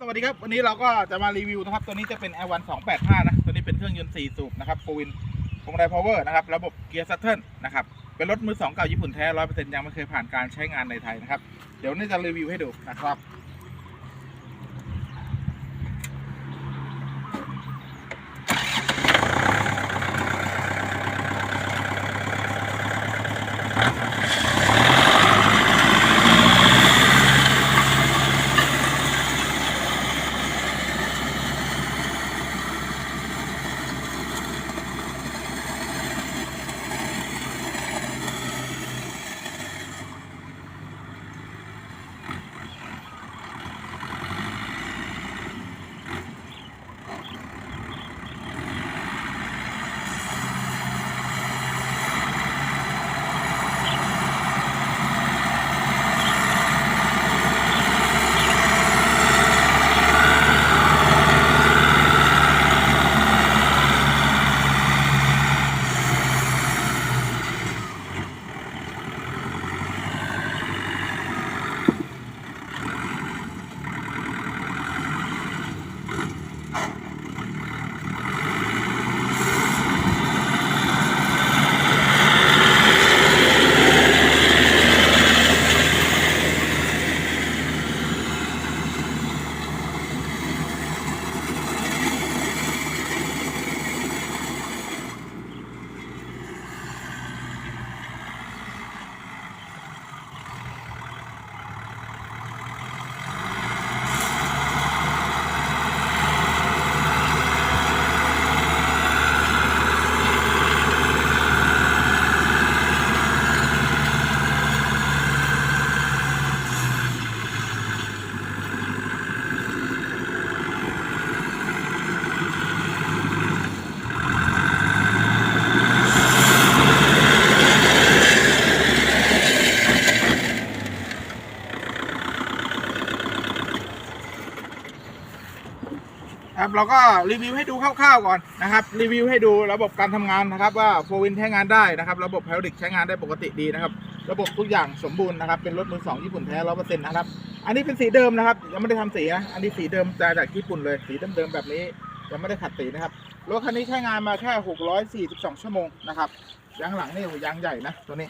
สวัสดีครับ วันนี้เราก็จะมารีวิวนะครับ ตัวนี้จะเป็น i1 285 นะ ตัวนี้เป็นเครื่องยนต์ 4 สูบนะครับโฟวินพวงมาลัยพาวเวอร์นะครับ ระบบเกียร์ซัตเทิลนะครับ เป็นรถมือ 2 เก่าญี่ปุ่นแท้ 100%ยังไม่เคยผ่านการใช้งานในไทยนะครับ เดี๋ยวนนี้จะรีวิวให้ดูนะครับ ครับเราก็รีวิวให้ดูคร่าวๆก่อนนะครับ รีวิวให้ดูระบบการทำงานนะครับ ว่าโฟวินใช้งานได้นะครับ ระบบไฮดรอลิกใช้งานได้ปกติดีนะครับ ระบบทุกอย่างสมบูรณ์นะครับเป็นรถมือสองญี่ปุ่นแท้ร้อยเปอร์เซ็นต์นะครับ อันนี้เป็นสีเดิมนะครับ ยังไม่ได้ทำสีนะอันนี้สีเดิมจากจากญี่ปุ่นเลยสีเดิมๆแบบนี้ยังไม่ได้ขัดสีนะครับรถคันนี้ใช้งานมาแค่ 642 ชั่วโมงนะครับยางหลังนี่ยางใหญ่นะตัวนี้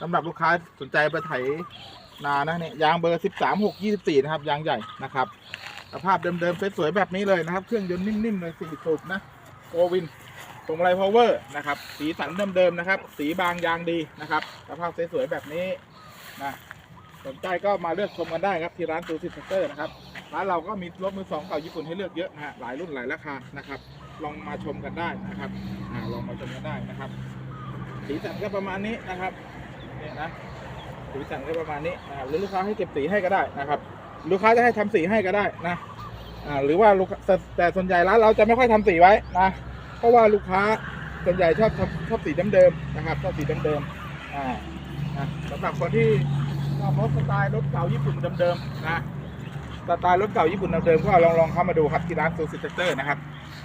สำหรับลูกค้าสนใจไปไถนานะเนี่ยยางเบอร์ 13 6 24 นะครับยางใหญ่นะครับ สภาพเดิมๆสวยๆแบบนี้เลยนะครับ เครื่องยนต์นิ่มๆเลยสี่สูบนะโอวินตรงไรพาวเวอร์นะครับ สีสันเดิมๆนะครับ สีบางยางดีนะครับ สภาพสวยๆแบบนี้นะสนใจก็มาเลือกชมกันได้ครับที่ร้านตูซิสเตอร์นะครับร้านเราก็มีรถมือสองเก่าญี่ปุ่นให้เลือกเยอะนะฮะหลายรุ่นหลายราคานะครับ ลองมาชมกันได้นะครับอ่าลองมาชมกันได้นะครับ สีสันก็ประมาณนี้นะครับเนี่ยนะสีสันก็ประมาณนี้นะครับหรือลูกค้าให้เก็บสีให้ก็ได้นะครับ ลูกค้าจะให้ทำสีให้ก็ได้นะอ่าหรือว่าลูกแต่แต่ส่วนใหญ่ร้านเราจะไม่ค่อยทำสีไว้นะเพราะว่าลูกค้าส่วนใหญ่ชอบชอบสีเดิมๆนะครับชอบสีเดิมๆอ่านะสำหรับคนที่ชอบรถสไตล์รถเก่าญี่ปุ่นเดิมๆนะสไตล์รถเก่าญี่ปุ่นเดิมๆก็ลองลองเข้ามาดูครับที่ร้านซูซิเตอร์นะครับ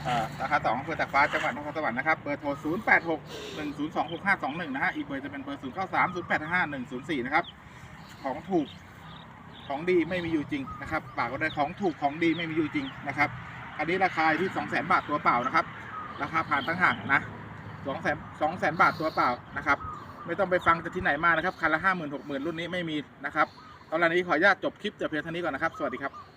อ่าราคาสองอำเภอตากฟ้าจังหวัดนครสวรรค์นะครับเบอร์โทร 0 8 6 1 0 2 6 5 2 1 นะฮะอีกเบอร์จะเป็นเบอร์ 0 9 3 0 8 5 1 0 4 นะครับ ของถูก ของดีไม่มีอยู่จริงนะครับปากก็ได้ของถูกของดีไม่มีอยู่จริงนะครับ อันนี้ราคาที่ 2 0 0 0 0 0 บาทตัวเปล่านะครับ ราคาผ่านตั้งห่างนะ2 0 0 0 0 2 0 0 0 0 บาทตัวเปล่านะครับ ไม่ต้องไปฟังจากที่ไหนมานะครับคันละห้าหมื่นหกหมื่นรุ่นนี้ไม่มีนะครับตอนนี้ขออนุญาตจบคลิปแต่เพียงเท่านี้ก่อนนะครับ สวัสดีครับ